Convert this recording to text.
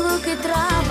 луки трав.